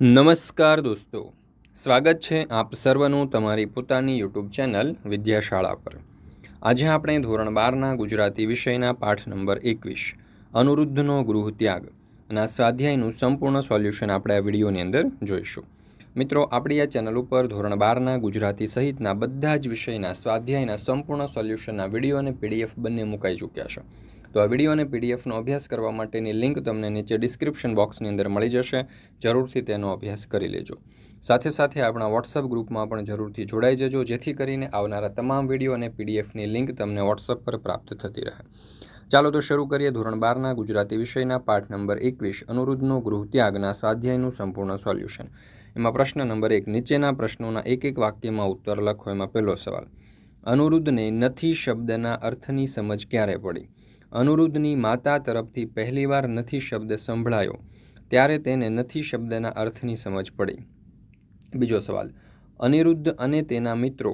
નમસ્કાર દોસ્તો. સ્વાગત છે આપ સર્વનું તમારી પોતાની યુટ્યુબ ચેનલ વિદ્યાશાળા પર. આજે આપણે ધોરણ બારના ગુજરાતી વિષયના પાઠ નંબર એકવીસ, અનુરુદ્ધનો ગૃહ ત્યાગ અને સ્વાધ્યાયનું સંપૂર્ણ સોલ્યુશન આપણે આ વિડીયોની અંદર જોઈશું. મિત્રો, આપણી આ ચેનલ ઉપર ધોરણ બારના ગુજરાતી સહિતના બધા જ વિષયના સ્વાધ્યાયના સંપૂર્ણ સોલ્યુશનના વીડિયો અને પીડીએફ બંને મુકાઈ ચૂક્યા છે. તો આ વીડિયો અને પીડીએફનો અભ્યાસ કરવા માટેની લિંક તમને નીચે ડિસ્ક્રિપ્શન બોક્સની અંદર મળી જશે. જરૂરથી તેનો અભ્યાસ કરી લેજો. સાથે સાથે આપણા વોટ્સઅપ ગ્રુપમાં પણ જરૂરથી જોડાઈ જજો, જેથી કરીને આવનારા તમામ વીડિયો અને પીડીએફની લિંક તમને વોટ્સઅપ પર પ્રાપ્ત થતી રહે. ચાલો તો શરૂ કરીએ ધોરણ બારના ગુજરાતી વિષયના પાઠ નંબર એકવીસ, અનુરુદ્ધનો ગૃહ ત્યાગના સ્વાધ્યાયનું સંપૂર્ણ સોલ્યુશન એમાં પ્રશ્ન નંબર એક, નીચેના પ્રશ્નોના એક એક વાક્યમાં ઉત્તર લખો. એમાં પહેલો સવાલ, અનુરુદ્ધને નથી શબ્દના અર્થની સમજ ક્યારે પડી? અનુરુદ્ધની માતા તરફથી પહેલીવાર નથી શબ્દ સંભળાયો, ત્યારે તેને નથી શબ્દના અર્થની સમજ પડી. બીજો સવાલ, અનિરુદ્ધ અને તેના મિત્રો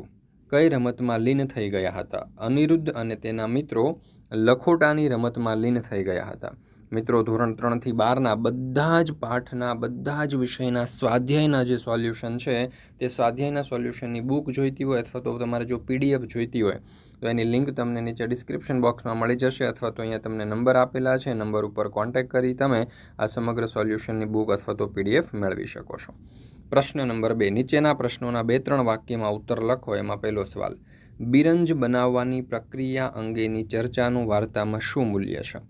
કઈ રમતમાં લીન થઈ ગયા હતા? અનિરુદ્ધ અને તેના મિત્રો લખોટાની રમતમાં લીન થઈ ગયા હતા. મિત્રો, ધોરણ ત્રણથી બારના બધા જ પાઠના, બધા જ વિષયના, સ્વાધ્યાયના જે સોલ્યુશન છે, તે સ્વાધ્યાયના સોલ્યુશનની બુક જોઈતી હોય અથવા તો તમારે જો પીડીએફ જોઈતી હોય, તો એની લિંક તમને નીચે ડિસ્ક્રિપ્શન બોક્સમાં મળી જશે અથવા તો અહીંયા તમને નંબર આપેલા છે, નંબર ઉપર કોન્ટેક્ટ કરી તમે આ સમગ્ર સોલ્યુશનની બુક અથવા તો પીડીએફ મેળવી શકો છો. પ્રશ્ન નંબર બે, નીચેના પ્રશ્નોના બે ત્રણ વાક્યમાં ઉત્તર લખો, એમાં પહેલો સવાલ, બિરંજ બનાવવાની પ્રક્રિયા અંગેની ચર્ચાનું વાર્તામાં શું મૂલ્ય છે?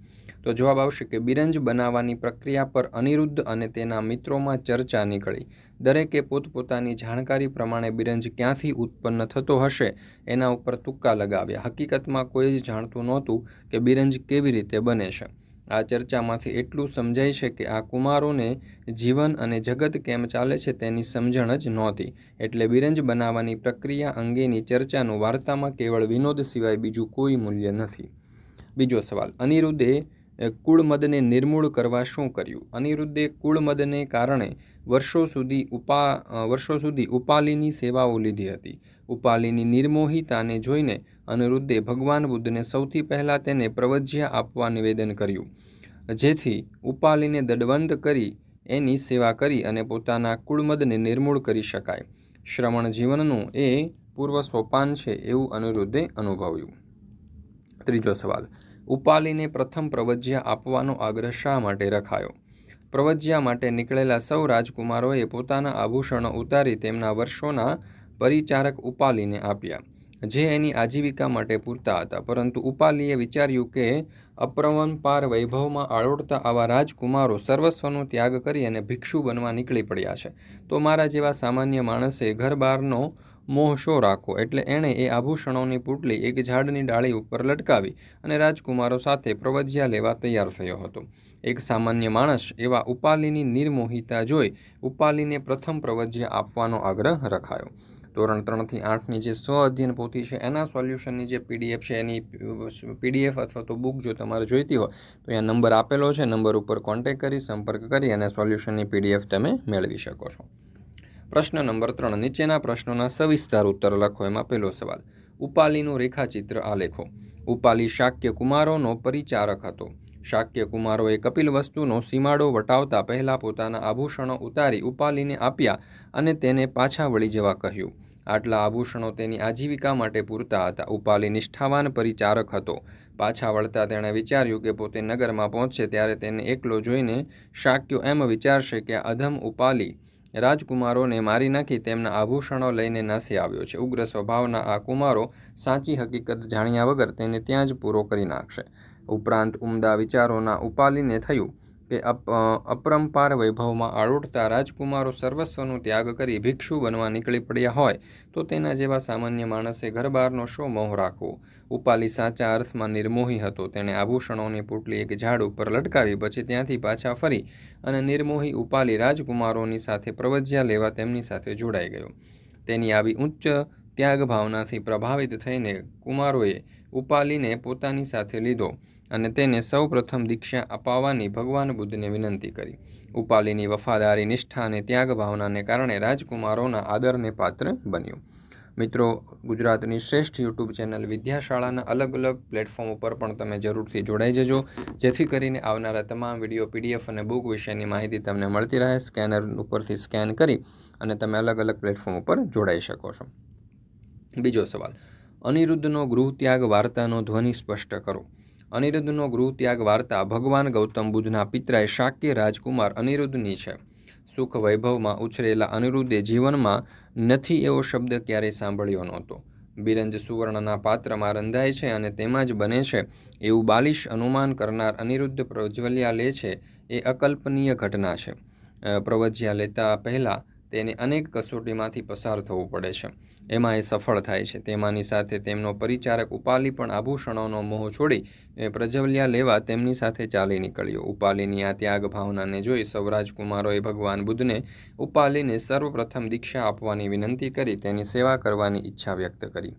તો જવાબ આવશે કે બિરંજ બનાવવાની પ્રક્રિયા પર અનિરુદ્ધ અને તેના મિત્રોમાં ચર્ચા નીકળી. દરેકે પોતપોતાની જાણકારી પ્રમાણે બિરંજ ક્યાંથી ઉત્પન્ન થતો હશે, એના ઉપર તુક્કા લગાવ્યા. હકીકતમાં કોઈ જ જાણતું નહોતું કે બિરંજ કેવી રીતે બને છે. આ ચર્ચામાંથી એટલું સમજાય છે કે આ કુમારોને જીવન અને જગત કેમ ચાલે છે તેની સમજણ જ નહોતી. એટલે બિરંજ બનાવવાની પ્રક્રિયા અંગેની ચર્ચાનું વાર્તામાં કેવળ વિનોદ સિવાય બીજું કોઈ મૂલ્ય નથી. બીજો સવાલ. અનિરુદ્ધે કુળમદને નિર્મૂળ કરવા શું કર્યું? અનિરુદ્ધે કુળમદને કારણે વર્ષો સુધી ઉપા વર્ષો સુધી ઉપાલીની સેવાઓ લીધી હતી. ઉપાલીની નિર્મોહિતાને જોઈને અનિરુદ્ધે ભગવાન બુદ્ધને સૌથી પહેલાં તેને પ્રવજ્યા આપવા નિવેદન કર્યું. જેથી ઉપાલીને દડવંત કરી એની સેવા કરી અને પોતાના કુળમદને નિર્મૂળ કરી શકાય. શ્રવણ જીવનનું એ પૂર્વ સોપાન છે એવું અનિરુદ્ધે અનુભવ્યું. ત્રીજો સવાલ. ઉપાલીને પ્રથમ પ્રવજ્યા આપવાનો આગ્રહ શા માટે રખાયો? પ્રવજ્યા માટે નીકળેલા સૌ રાજકુમારોએ પોતાના આભૂષણો ઉતારી તેમના વર્ષોના પરિચારક ઉપાલીને આપ્યા, જે એની આજીવિકા માટે પૂરતા હતા. પરંતુ ઉપાલીએ વિચાર્યું કે અપ્રવનપાર વૈભવમાં આળોડતા આવા રાજકુમારો સર્વસ્વનો ત્યાગ કરી અને ભિક્ષુ બનવા નીકળી પડ્યા છે. તો મારા જેવા સામાન્ય માણસે ઘર બહારનો મોહ શો રાખો એટલે એણે એ આભૂષણોની પુટલી એક ઝાડની ડાળી ઉપર લટકાવી અને રાજકુમારો સાથે પ્રવજ્યા લેવા તૈયાર થયો હતો. એક સામાન્ય માણસ એવા ઉપાલીની નિર્મોહિતા જોઈ ઉપાલીને પ્રથમ પ્રવજ્યા આપવાનો આગ્રહ રખાયો. ધોરણ ત્રણથી આઠની જે સ્વ અધ્યયન પોથી છે, એના સોલ્યુશનની જે પીડીએફ છે, એની પીડીએફ અથવા તો બુક જો તમારે જોઈતી હોય, તો અહીંયા નંબર આપેલો છે. નંબર ઉપર કોન્ટેક કરી, સંપર્ક કરી અને સોલ્યુશનની પીડીએફ તમે મેળવી શકો છો. પ્રશ્ન નંબર ત્રણ, નીચેના પ્રશ્નોના સવિસ્તાર ઉત્તર લખો. એમાં પહેલો સવાલ, ઉપાલીનું રેખાચિત્ર આલેખો. ઉપાલી શાક્ય કુમારોનો પરિચારક હતો. શાક્ય કુમારોએ કપિલ વસ્તુનો સીમાડો વટાવતા પહેલાં પોતાના આભૂષણો ઉતારી ઉપાલીને આપ્યા અને તેને પાછા વળી જવા કહ્યું. આટલા આભૂષણો તેની આજીવિકા માટે પૂરતા હતા. ઉપાલી નિષ્ઠાવાન પરિચારક હતો. પાછા વળતા તેણે વિચાર્યું કે પોતે નગરમાં પહોંચશે ત્યારે તેને એકલો જોઈને શાક્યો એમ વિચારશે કે અધમ ઉપાલી રાજકુમારોને મારી નાખી તેમના આભૂષણો લઈને નાસી આવ્યો છે. ઉગ્ર સ્વભાવના આ કુમારો સાચી હકીકત જાણ્યા વગર તેને ત્યાં જ પૂરો કરી નાખશે. ઉપરાંત ઉમદા વિચારોના ઉપાલીને થયું કે અપરંપાર વૈભવમાં આળોટતા રાજકુમારો સર્વસ્વનો ત્યાગ કરી ભિક્ષુ બનવા નીકળી પડ્યા હોય, તો તેના જેવા સામાન્ય માણસે ઘરબારનો શો મોહ રાખવો? ઉપાલી સાચા અર્થમાં નિર્મોહી હતો. તેણે આભૂષણોની પુટલી એક ઝાડ ઉપર લટકાવી, પછી ત્યાંથી પાછા ફરી અને નિર્મોહી ઉપાલી રાજકુમારોની સાથે પ્રવજ્યા લેવા તેમની સાથે જોડાઈ ગયો. તેની આવી ઉચ્ચ ત્યાગ ભાવનાથી પ્રભાવિત થઈને કુમારોએ ઉપાલીને પોતાની સાથે લીધો. અને તેને સૌ પ્રથમ દીક્ષા અપાવવાની ભગવાન બુદ્ધને વિનંતી કરી. ઉપાલીની વફાદારી, નિષ્ઠા અને ત્યાગ ભાવનાને કારણે રાજકુમારોના આદરને પાત્ર બન્યું. મિત્રો, ગુજરાતની શ્રેષ્ઠ યુટ્યુબ ચેનલ વિદ્યાશાળાના અલગ અલગ પ્લેટફોર્મ ઉપર પણ તમે જરૂરથી જોડાઈ જજો. જેથી કરીને આવનારા તમામ વીડિયો, પીડીએફ અને બુક વિશેની માહિતી તમને મળતી રહે. સ્કેનર ઉપરથી સ્કેન કરી અને તમે અલગ અલગ પ્લેટફોર્મ ઉપર જોડાઈ શકો છો. બીજો સવાલ. અનિરુદ્ધનો ગૃહ ત્યાગ વાર્તાનો ધ્વનિ સ્પષ્ટ કરો. અનિરુદ્ધનો ગૃહત્યાગ વાર્તા ભગવાન ગૌતમ બુદ્ધના પિતરાય શાક્ય રાજકુમાર અનિરુદ્ધની છે. સુખ વૈભવમાં ઉછરેલા અનિરુદ્ધે જીવનમાં નથી એવો શબ્દ ક્યારેય સાંભળ્યો નહોતો. બિરંજ સુવર્ણના પાત્રમાં રંધાય છે અને તેમાં જ બને છે, એવું બાલિશ અનુમાન કરનાર અનિરુદ્ધ પ્રજ્વલ્યા લે છે, એ અકલ્પનીય ઘટના છે. પ્રવજ્યા લેતા પહેલાં તેને અનેક કસોટીમાંથી પસાર થવું પડે છે. એમાં એ સફળ થાય છે. તેમાંની સાથે તેમનો પરિચારક ઉપાલી પણ આભૂષણોનો મોહ છોડી, એ પ્રજ્વલ્યા લેવા તેમની સાથે ચાલી નીકળ્યો. ઉપાલીની આ ત્યાગ ભાવનાને જોઈ સૌરાજકુમારોએ ભગવાન બુદ્ધને ઉપાલીને સર્વપ્રથમ દીક્ષા આપવાની વિનંતી કરી, તેની સેવા કરવાની ઈચ્છા વ્યક્ત કરી.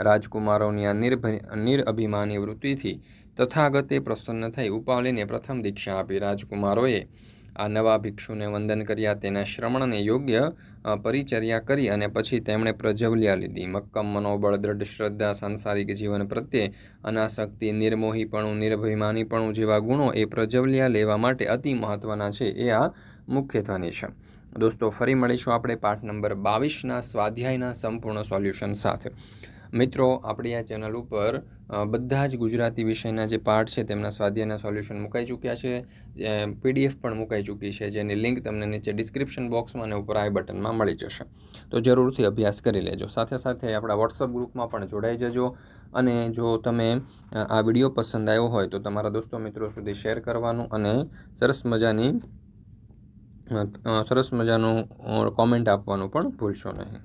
રાજકુમારોની આ નિર્ભ નિરઅભિમાની વૃત્તિથી તથાગતે પ્રસન્ન થઈ ઉપાલીને પ્રથમ દીક્ષા આપી. રાજકુમારોએ આ નવા ભિક્ષુને વંદન કર્યા, તેના શ્રમણને યોગ્ય પરિચર્યા કરી અને પછી તેમણે પ્રજવલ્યા લીધી. મક્કમ મનોબળ, દ્રઢ શ્રદ્ધા, સાંસારિક જીવન પ્રત્યે અનાસક્તિ, નિર્મોહીપણું નિર્ભિમાનીપણું જેવા ગુણો એ પ્રજવલ્યા લેવા માટે અતિ મહત્ત્વના છે એ આ મુખ્ય ધ્વનિ છે. દોસ્તો, ફરી મળીશું આપણે પાઠ નંબર બાવીસના સ્વાધ્યાયના સંપૂર્ણ સોલ્યુશન સાથે. મિત્રો, આપણી આ ચેનલ ઉપર બધા જ ગુજરાતી વિષયના જે પાર્ટ છે, તેમના સ્વાધ્યાયના સોલ્યુશન મુકાઈ ચૂક્યા છે. પીડીએફ પણ મુકાઈ ચૂકી છે, જેની લિંક તમને નીચે ડિસ્ક્રિપ્શન બોક્સમાં અને ઉપર આઈ બટનમાં મળી જશે. તો જરૂરથી અભ્યાસ કરી લેજો. સાથે સાથે આપણા વોટ્સઅપ ગ્રુપમાં પણ જોડાઈ જજો. અને જો તમે આ વીડિયો પસંદ આવ્યો હોય, તો તમારા દોસ્તો મિત્રો સુધી શેર કરવાનું અને સરસ મજાની સરસ મજાનું કોમેન્ટ આપવાનું પણ ભૂલશો નહીં.